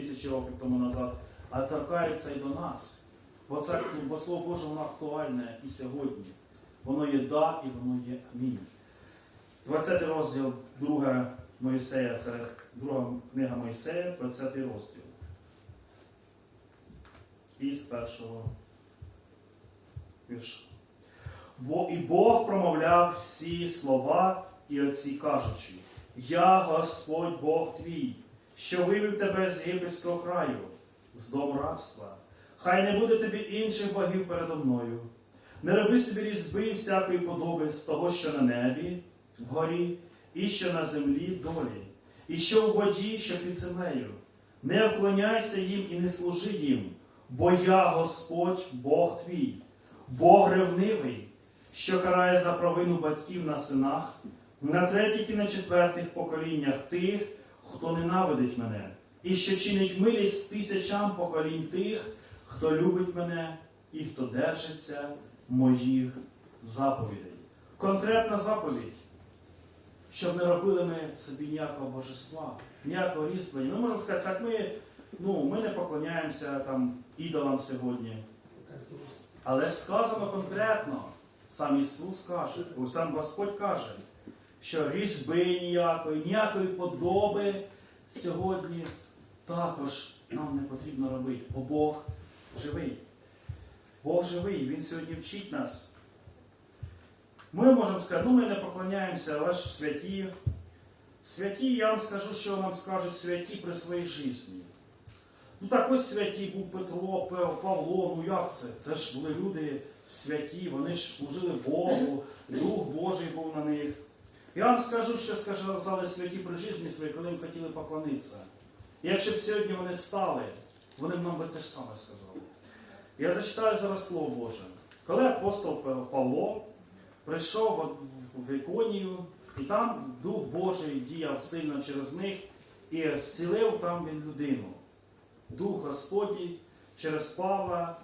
тисячі років тому назад, а торкається і до нас. Бо це бо слово Боже, воно актуальне і сьогодні. Воно є да і воно є амінь. 20 розділ, друга Моїсея, це друга книга Моїсея, 20 розділ. Із першого вірша. Бо і Бог промовляв всі слова і оці кажучи, Я Господь Бог твій, що вивів тебе з єгипетського краю, з дому рабства. Хай не буде тобі інших богів передо мною. Не роби собі різьби всякої подоби з того, що на небі, вгорі, і що на землі в долі, і що у воді, що під землею. Не вклоняйся їм і не служи їм, бо я Господь Бог твій, Бог ревнивий, що карає за провину батьків на синах, на третіх і на четвертих поколіннях тих, хто ненавидить мене, і що чинить милість тисячам поколінь тих, хто любить мене і хто держиться моїх заповідей. Конкретна заповідь, щоб не робили ми собі ніякого божества, ніякого різьблення. Ми можемо сказати, так ми, ну, ми не поклоняємося там ідолам сьогодні. Але ж сказано конкретно, сам Ісус каже, сам Господь каже, що різьби ніякої, ніякої подоби сьогодні також нам не потрібно робити, бо Бог живий. Бог живий, Він сьогодні вчить нас. Ми можемо сказати, ну ми не поклоняємося, але ж святі. Святі, я вам скажу, що нам скажуть святі при своїй житті. Ну так ось святі був Петро, Павло, ну як це? Це ж були люди святі, вони ж служили Богу, Дух Божий був на них. Я вам скажу, що сказали святі при житті своїй, коли їм хотіли поклонитися. Якщо б сьогодні вони стали, вони б нам би те ж саме сказали. Я зачитаю зараз Слово Боже. Коли апостол Павло прийшов в Іконію, і там Дух Божий діяв сильно через них і зцілив там він людину. Дух Господній через Павла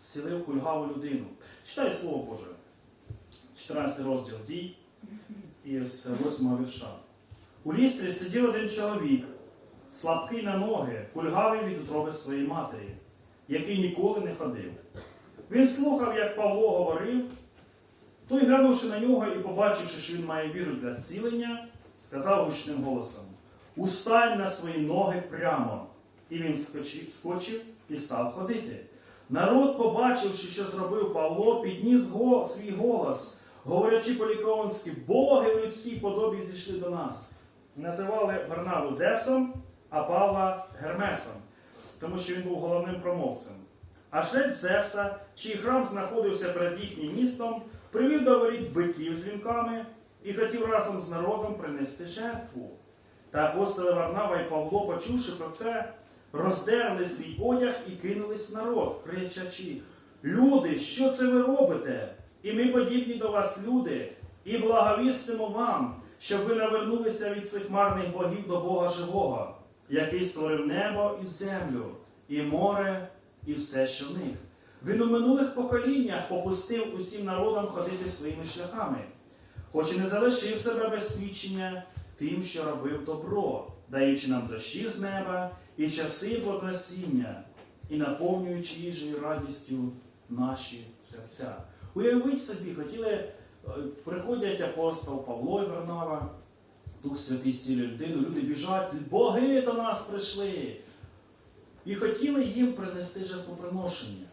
зцілив кульгаву людину. Читай Слово Боже. 14 розділ дій із 8 вірша. У лістрі сидів один чоловік, слабкий на ноги, кульгавий від утроби своєї матері, який ніколи не ходив. Він слухав, як Павло говорив, той, глянувши на нього і побачивши, що він має віру для зцілення, сказав гучним голосом: Устань на свої ноги прямо. І він скочив, скочив і став ходити. Народ, побачивши, що зробив Павло, підніс свій голос, говорячи по-ліконськи, боги в людській подобі зійшли до нас. Називали Варнаву Зевсом, а Павла Гермесом, тому що він був головним промовцем. А жрець Зевса, чий храм знаходився перед їхнім містом, привів до воріт биків з вінками і хотів разом з народом принести жертву. Та апостоли Варнава і Павло, почувши про це, роздерли свій одяг і кинулись в народ, кричачи: Люди, що це ви робите? І ми подібні до вас, люди, і благовістимо вам, щоб ви навернулися від цих марних богів до Бога живого, який створив небо і землю, і море, і все, що в них. Він у минулих поколіннях попустив усім народам ходити своїми шляхами, хоч і не залишив себе без свідчення тим, що робив добро, даючи нам дощі з неба і часи плодоносіння, і наповнюючи їжею радістю наші серця. Уявіть собі, хотіли, е, приходять апостол Павло і Варнава, Дух Святий зцілює людину, люди біжать, боги до нас прийшли. І хотіли їм принести жертвоприношення.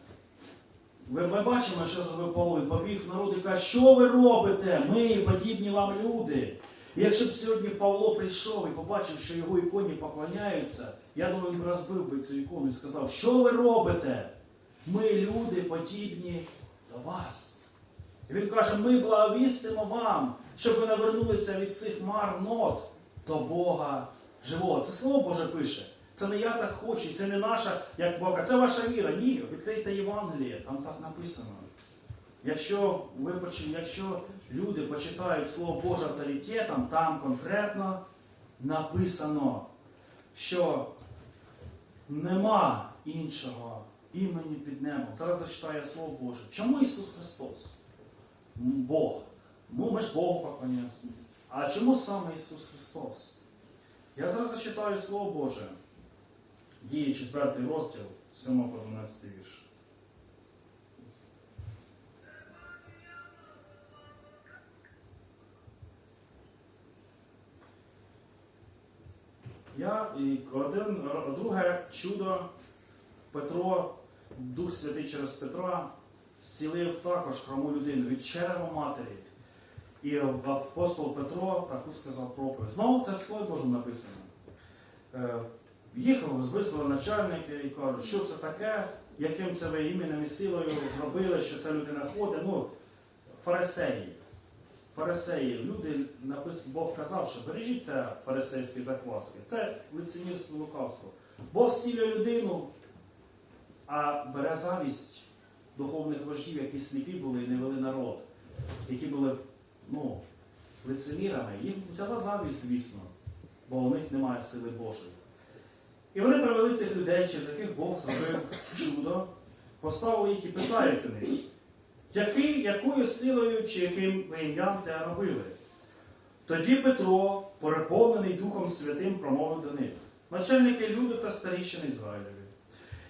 Ви, ми бачимо, що зробив Павло. Побіг народ і каже, що ви робите? Ми подібні вам люди. І якщо б сьогодні Павло прийшов і побачив, що його іконі поклоняються, я думаю, він розбив би цю ікону і сказав, що ви робите? Ми люди подібні до вас. І він каже, ми благовістимо вам, щоб ви навернулися від цих марнот до Бога живого. Це слово Боже пише. Це не я так хочу, це не наша, як Бога, це ваша віра. Ні, відкрийте Євангеліє, там так написано. Якщо ви поч- якщо люди почитають Слово Боже авторитетом, там конкретно написано, що нема іншого імені під небом. Зараз зачитаю Слово Боже. Чому Ісус Христос? Бог. Ну, ми ж Богу поклоняємося. А чому саме Ісус Христос? Я зараз зачитаю Слово Боже. Діє 4 розділ, 7 по 12 вірш. Я і один, друге чудо Петро, Дух Святий через Петра, зцілив також хрому людину від черева матері. І апостол Петро таку сказав проповідь. Знову це в Слові Божому написано. Е, Їхав, вислали начальники і кажуть, що це таке, яким це ви іменем і силою зробили, що ця людина ходить. Ну, фарисеї. Фарисеї, люди, написано, Бог казав, що бережіться фарисейські закваски. Це лицемірство лукавство. Бог зцілює людину, а бере завість духовних вождів, які сліпі були і не вели народ, які були ну, лицемірами. Їх взяла завість, звісно, бо у них немає сили Божої. І вони привели цих людей, через яких Бог зробив чудо, поставили їх і питають у них, який, якою силою чи яким ім'ям те робили? Тоді Петро, переповнений Духом Святим, промовив до них, начальники люду та старішини Ізраїлеві.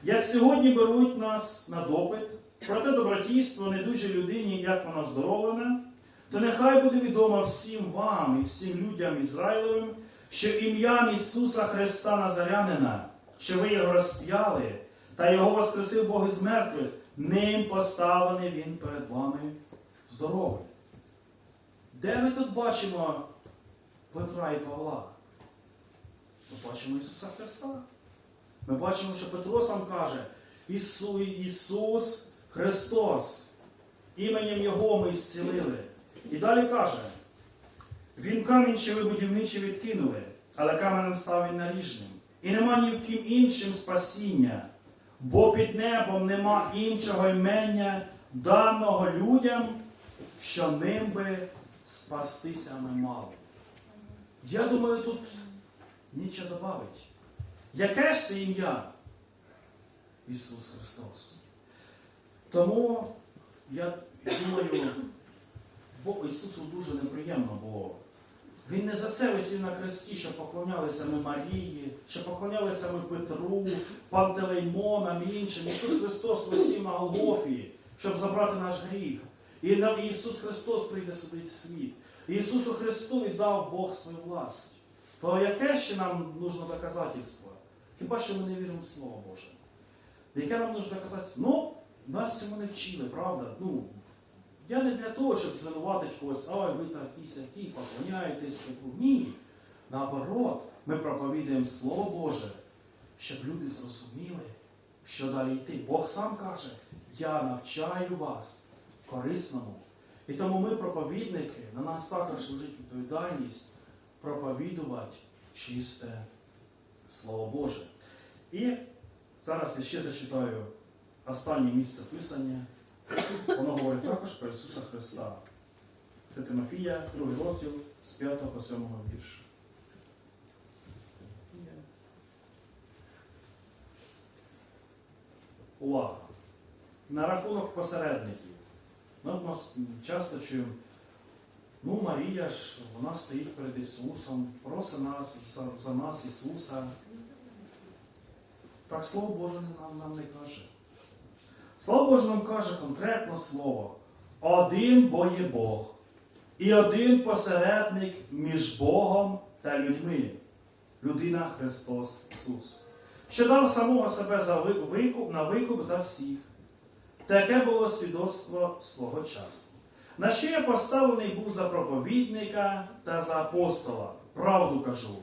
Як сьогодні беруть нас на допит, про те добродійство недужій людині, як вона оздоровлена, то нехай буде відомо всім вам і всім людям Ізраїлевим, що ім'ям Ісуса Христа Назарянина, що ви його розп'яли, та його воскресив Бог із мертвих, ним поставлений Він перед вами здоровий. Де ми тут бачимо Петра і Павла? Ми бачимо Ісуса Христа. Ми бачимо, що Петро сам каже, Ісу, Ісус Христос, іменем Його ми зцілили. І далі каже, Він камінь, що ви будівничі відкинули, але каменем став він наріжним. І нема ні в ким іншим спасіння, бо під небом нема іншого імення, даного людям, що ним би спастися ми мали. Я думаю, тут нічого додавить. Яке ж це ім'я? Ісус Христос. Тому я думаю, бо Ісусу дуже неприємно було. Він не за це висів на хресті, що поклонялися ми Марії, що поклонялися ми Петру, Пантелеймонам і іншим. Ісус Христос висів на Голгофі, щоб забрати наш гріх. І нам Ісус Христос прийде судити світ. І Ісусу Христу віддав Бог свою власть. То яке ще нам нужно доказательство? Хіба що ми не віримо в Слово Боже? Яке нам нужно доказати? Ну, нас цьому не вчили, правда? Ну, я не для того, щоб звинуватити когось, ой, ви такі сякі, поклоняєтесь. таку». Ні. Наоборот, ми проповідуємо Слово Боже, щоб люди зрозуміли, що далі йти. Бог сам каже, я навчаю вас корисному. І тому ми, проповідники, на нас також лежить відповідальність проповідувати чисте Слово Боже. І зараз я ще зачитаю останнє місце Писання. Воно говорить також про Ісуса Христа. Це Тимофія, другий розділ з 5 по 7 вірша. Увага! На рахунок посередників. Ми часто чуємо, ну Марія ж, вона стоїть перед Ісусом, просить нас за, за нас Ісуса. Так Слово Боже нам, нам не каже. Слово Боже нам каже конкретно слово. Один бо є Бог. І один посередник між Богом та людьми. Людина Христос Ісус. Що дав самого себе за викуп на викуп за всіх. Таке було свідоцтво свого часу. На що я поставлений був за проповідника та за апостола. Правду кажу,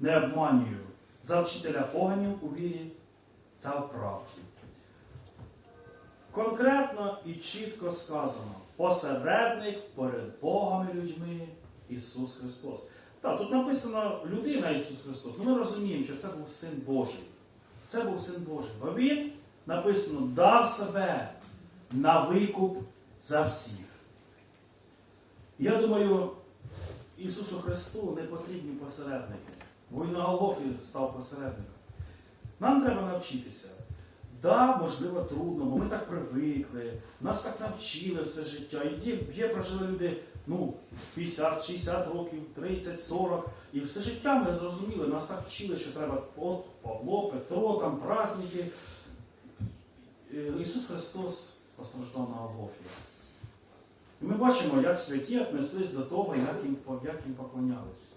не обманюю, за вчителя поганів у вірі та в правді. Конкретно і чітко сказано, посередник перед Богом і людьми Ісус Христос. Так, тут написано людина Ісус Христос. Ну ми розуміємо, що це був Син Божий. Це був Син Божий. Бо Він написано дав себе на викуп за всіх. Я думаю, Ісусу Христу не потрібні посередники, бо Він на Голгофі став посередником. Нам треба навчитися. Да, можливо, трудно, бо ми так привикли, нас так навчили все життя. І є, є прожили люди ну, 50, 60 років, 30, 40. І все життя ми зрозуміли, нас так вчили, що треба от Павло, Петро, там праздники. Ісус Христос постраждав на Голгофі. І ми бачимо, як святі віднеслись до того, як їм, як їм поклонялись.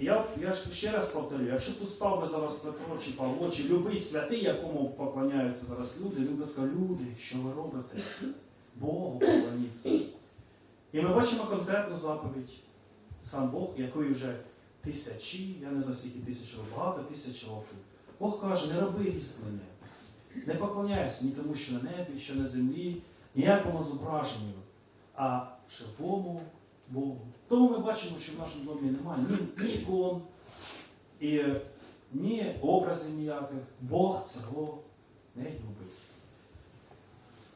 Я, я ще раз повторю, якщо тут став би зараз Петро чи Павло, чи любий святий, якому поклоняються зараз люди, він би люди, що ви робите? Богу поклоніться. І ми бачимо конкретну заповідь. Сам Бог, який вже тисячі, я не знаю скільки тисяч багато тисяч років. Бог каже, не роби різьблення. Не поклоняйся ні тому, що на небі, що на землі, ніякому зображенню, а живому Богу. Тому ми бачимо, що в нашому домі немає ні, ні ікон, і ні образів ніяких. Бог цього не любить.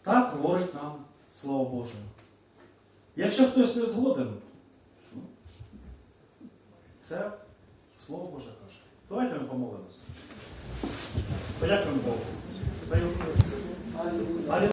Так говорить нам Слово Боже. Якщо хтось не згоден, ну, це Слово Боже каже. Давайте ми помолимося. Подякуємо Богу. За його.